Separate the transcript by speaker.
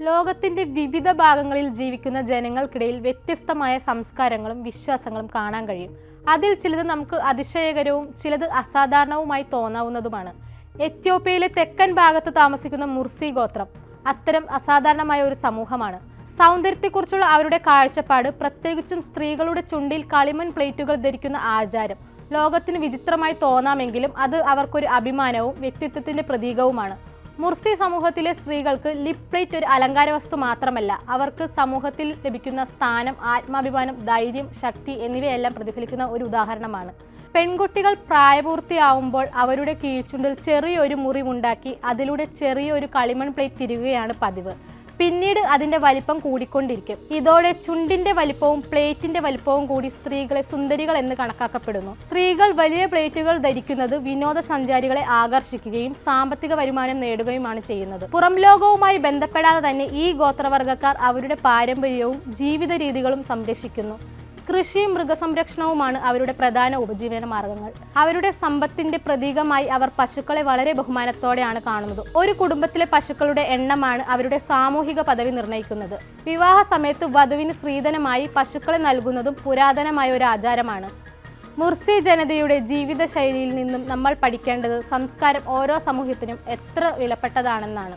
Speaker 1: ലോകത്തിന്റെ വിവിധ ഭാഗങ്ങളിൽ ജീവിക്കുന്ന ജനങ്ങൾക്കിടയിൽ വ്യത്യസ്തമായ സംസ്കാരങ്ങളും വിശ്വാസങ്ങളും കാണാൻ കഴിയും. അതിൽ ചിലത് നമുക്ക് അതിശയകരവും ചിലത് അസാധാരണവുമായി തോന്നാവുന്നതുമാണ്. എത്യോപ്യയിലെ തെക്കൻ ഭാഗത്ത് താമസിക്കുന്ന മുർസി ഗോത്രം അത്തരം അസാധാരണമായ ഒരു സമൂഹമാണ്. സൗന്ദര്യത്തെക്കുറിച്ചുള്ള അവരുടെ കാഴ്ചപ്പാട് പ്രത്യേകിച്ചും സ്ത്രീകളുടെ ചുണ്ടിൽ കളിമൺ പ്ലേറ്റുകൾ ധരിക്കുന്ന ആചാരം ലോകത്തിന് വിചിത്രമായി തോന്നാമെങ്കിലും അത് അവർക്കൊരു അഭിമാനവും വ്യക്തിത്വത്തിന്റെ പ്രതീകവുമാണ്. മുർസി സമൂഹത്തിലെ സ്ത്രീകൾക്ക് ലിപ് പ്ലേറ്റ് ഒരു അലങ്കാര വസ്തു മാത്രമല്ല അവർക്ക് സമൂഹത്തിൽ ലഭിക്കുന്ന സ്ഥാനം ആത്മാഭിമാനം ധൈര്യം ശക്തി എന്നിവയെല്ലാം പ്രതിഫലിക്കുന്ന ഒരു ഉദാഹരണമാണ്. പെൺകുട്ടികൾ പ്രായപൂർത്തിയാവുമ്പോൾ അവരുടെ കീഴ്ചുണ്ടിൽ ചെറിയൊരു മുറിവുണ്ടാക്കി അതിലൂടെ ചെറിയൊരു കളിമൺ പ്ലേറ്റ് തിരുകുകയാണ് പതിവ്. പിന്നീട് അതിന്റെ വലിപ്പം കൂടിക്കൊണ്ടിരിക്കും. ഇതോടെ ചുണ്ടിന്റെ വലിപ്പവും പ്ലേറ്റിന്റെ വലിപ്പവും കൂടി സ്ത്രീകളെ സുന്ദരികൾ എന്ന് കണക്കാക്കപ്പെടുന്നു. സ്ത്രീകൾ വലിയ പ്ലേറ്റുകൾ ധരിക്കുന്നത് വിനോദസഞ്ചാരികളെ ആകർഷിക്കുകയും സാമ്പത്തിക വരുമാനം നേടുകയുമാണ് ചെയ്യുന്നത്. പുറം ലോകവുമായി ബന്ധപ്പെടാതെ തന്നെ ഈ ഗോത്രവർഗക്കാർ അവരുടെ പാരമ്പര്യവും ജീവിത രീതികളും സംരക്ഷിക്കുന്നു. കൃഷിയും മൃഗസംരക്ഷണവുമാണ് അവരുടെ പ്രധാന ഉപജീവന മാർഗങ്ങൾ. അവരുടെ സമ്പത്തിന്റെ പ്രതീകമായി അവർ പശുക്കളെ വളരെ ബഹുമാനത്തോടെയാണ് കാണുന്നത്. ഒരു കുടുംബത്തിലെ പശുക്കളുടെ എണ്ണമാണ് അവരുടെ സാമൂഹിക പദവി നിർണയിക്കുന്നത് വിവാഹ സമയത്ത് വധുവിന് സ്ത്രീധനമായി പശുക്കളെ നൽകുന്നതും പുരാതനമായ ഒരു ആചാരമാണ്. മുർസി ജനതയുടെ ജീവിത ശൈലിയിൽ നിന്നും നമ്മൾ പഠിക്കേണ്ടത് സംസ്കാരം ഓരോ സമൂഹത്തിനും എത്ര വിലപ്പെട്ടതാണെന്നാണ്.